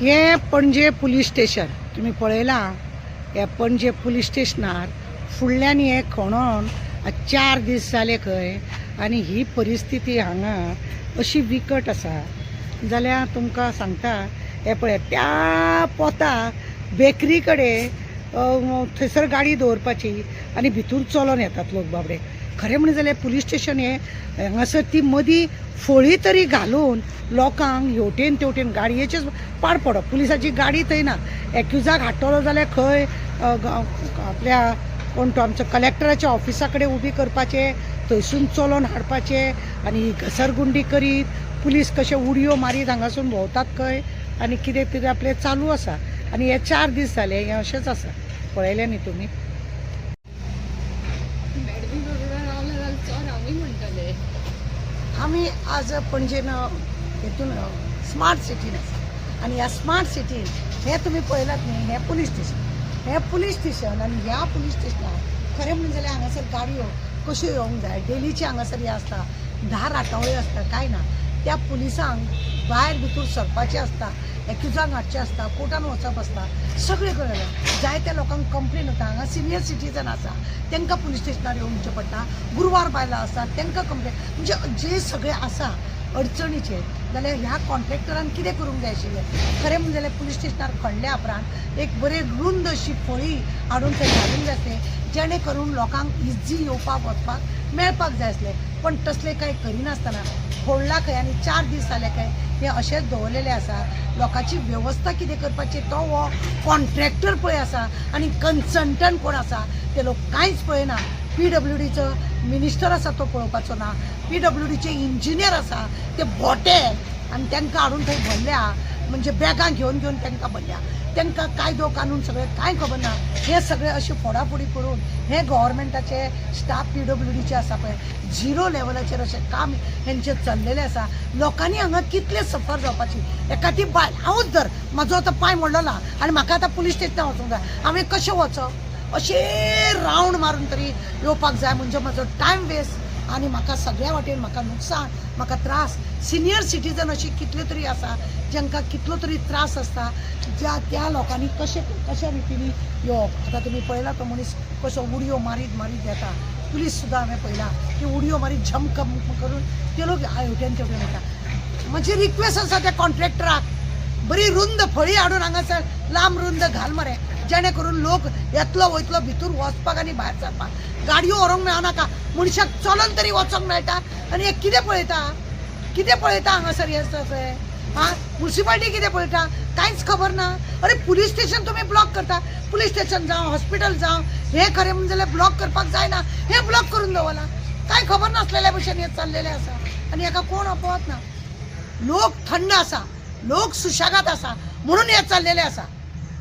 हे पणजे police station. तुम्ही पळयलां हे पणजे पुलीस स्टेशनार फुडल्यान हे खणोन चार दीस जाले खंय आनी ही परिस्थिती हांगा अशी विकट आसा. जाल्यार तुमकां सांगता हे पळय त्या पोता बेकरी कडेन थंयसर गाडी दवरपाची आनी भितूर चलोन येतात लोक बाबडे. खरें म्हण जाल्यार पुलीस स्टेशन हे हांगासर ती मदीं फळी तरी घालून लोकांक हेवटेन तेवटेन गाडयेचेच पाड. पडप पुलिसाची गाडी थंय ना एक्युजाक हाडटलो जाल्यार खंय आपल्या कोण तो आमचो कलेक्टराच्या ऑफिसा कडेन उबी करपाचे थंयसून चलोन हाडपाचे आनी ही घसरगुंडी करीत पुलीस कशे उडयो मारीत हांगासून भोंवतात खंय आनी कितें कितें आपलें चालू आसा. आनी हे चार दीस जाले हें अशेंच आसा. पळयलें न्ही तुमी आमी आज पणजेन हेतून स्मार्ट सिटीन आसा आनी ह्या स्मार्ट सिटीन हे तुमी पळयलात न्ही हें पुलीस स्टेशन हें पुलीस स्टेशन आनी ह्या पुलीस स्टेशनार खरें म्हणून जाल्यार हांगासर गाडयो कश्यो येवंक जाय डेलीची हांगासर हे आसता धा राटावळ्यो आसता काय ना. त्या पुलिसांक भायर भितर सरपाचें आसता एक्युजांक हाडचें आसता कोर्टान वचप आसता सगळें कळयलें जायत्या लोकांक कंप्लेन वता हांगा सिनियर सिटीजन आसा. तांकां पुलीस स्टेशनार येवचें पडटा. गुरवार बायलां आसात तांकां कंप्लेन म्हणजे जे सगळें आसा अडचणीचे जाल्यार ह्या कॉन्ट्रॅक्टरान कितें करूंक जाय आशिल्लें? खरें म्हणजे जाल्यार पुलीस स्टेशनार खणल्या उपरांत एक बरे रुंद अशी फळी हाडून थंय घालूंक जाय आसलें जेणे करून लोकांक इजी येवपाक वचपाक मेळपाक जाय आसलें. पण तसलें कांय करिनासतना फोडला खंय आनी चार दीस जाले काय हे अशेंच दवरलेले आसा लोकांची वेवस्था कितें करपाची तो हो कॉन्ट्रॅक्टर पळय आसा आनी कन्सल्टंट कोण आसा ते लोक कांयच पळयना पी डब्ल्यू डीचो मिनिस्टर आसा तो पळोवपाचो ना. पी डब्ल्यू डीचे इंजिनियर आसा ते भोटे. आनी तांकां हाडून थंय भरल्या म्हणजे बॅगां घेवन घेवन तांकां भरल्या. तांकां कायदो कानून सगळें कांय खबर ना? हे सगळें अशें फोडाफोडी करून हे गव्हर्मेंटाचे स्टाफ पी डब्ल्यू डीचे आसा पळय झिरो लेवलाचेर अशें काम हेंचें चललेलें आसा लोकांनी हांगा कितले सफर जावपाची एखादी बायल हांवूच धर. म्हाजो आतां पांय मोडलेलो. आहा आनी म्हाका आतां पुलीस स्टेशनार वचूंक जाय हांवें कशें वचप अशें रावंड मारून तरी येवपाक जाय म्हणजे म्हजो टायम वेस्ट आनी म्हाका सगळ्या वाटेन म्हाका नुकसान म्हाका त्रास. सिनियर सिटीजन अशी कितले तरी आसा जांकां कितलो तरी त्रास आसता ज्या त्या लोकांनी कशे कशा रितीनी येवप आतां तुमी पळयला तो मनीस कसो उडयो मारीत मारीत येता पुलीस सुद्दां हांवें पळयला की उडयो मारीत झमक करून ते लोक हेवटेन तेवटेन वयता म्हजी रिक्वेस्ट आसा त्या कॉन्ट्रॅक्टराक बरी रुंद फळी हाडून हांगासर लांब रुंद घाल मरे. जेणे करून लोक येतलो वयतलो भितूर वचपाक आनी भायर सरपाक गाडयो व्हरूंक मेळनाका मनशाक चलोन तरी वचोंक मेळटा आनी हे कितें पळयता? कितें पळयता हांगासर हे सगळें? आं म्युन्सिपाल्टी कितें पळयता? कांयच खबर ना? अरे पुलीस स्टेशन तुमी ब्लॉक करता. पुलीस स्टेशन जावं हॉस्पिटल जावं. हे खरें म्हणजे जाल्यार ब्लॉक करपाक जायना. हे ब्लॉक करून दवरला. कांय खबर नासलेल्या भशेन हे चल्लेलें आसा आनी हेका कोण अपवत ना? लोक थंड आसा लोक सुशेगाद आसा म्हणून हे चाललेले आसा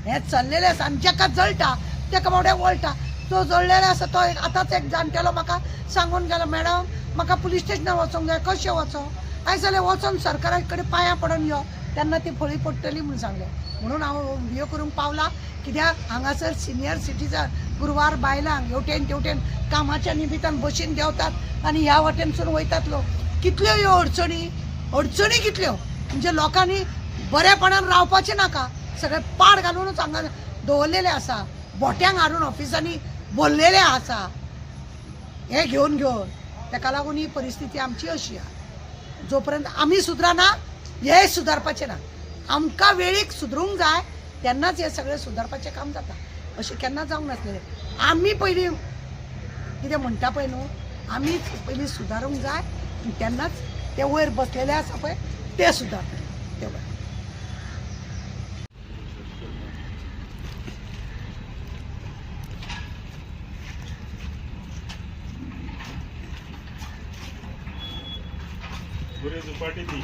हे चाललेले आसा आनी जेका जळटा तेका बावड्या वळटा. तो जळलेलो आसा तो एक आतांच एक जाणटेलो म्हाका सांगून गेलो मॅडम म्हाका पुलीस स्टेशनार वचोंक जाय कशें वचो? आयज जाल्यार वचोन सरकारा कडेन पांयां पडून यो. तेन्ना ती फळी पडटली म्हूण सांगलें. म्हणून हांव व्हिडियो करूंक पावलां कित्याक हांगासर सिनियर सिटीजन गुरवार बायलांक हेवटेन तेवटेन कामाच्या निमित्तान बशीन देंवतात आनी ह्या वाटेनसून वयतात लोक. कितल्यो ह्यो अडचणी? अडचणी कितल्यो? म्हणजे लोकांनी बरेपणान रावपाचें नाका. सगळे पाड घालूनच हांगा दवरलेले आसा बोट्यांक हाडून ऑफिसांनी बोललेले आसा हे घेवन घेवन ताका लागून ही परिस्थिती आमची अशी आहा. जोपर्यंत आमी सुदरना हे सुदारपाचें ना. आमकां वेळीक सुदरूंक जाय तेन्नाच हे सगळें सुदारपाचें काम जाता. अशें केन्ना जावंक नासलेलें आमी पयलीं कितें म्हणटा पळय न्हू आमीच पयलीं सुदारूंक जाय आनी तेन्नाच ते वयर बसलेले आसा पळय ते सुदारतले देव गुरे दुपाटी ती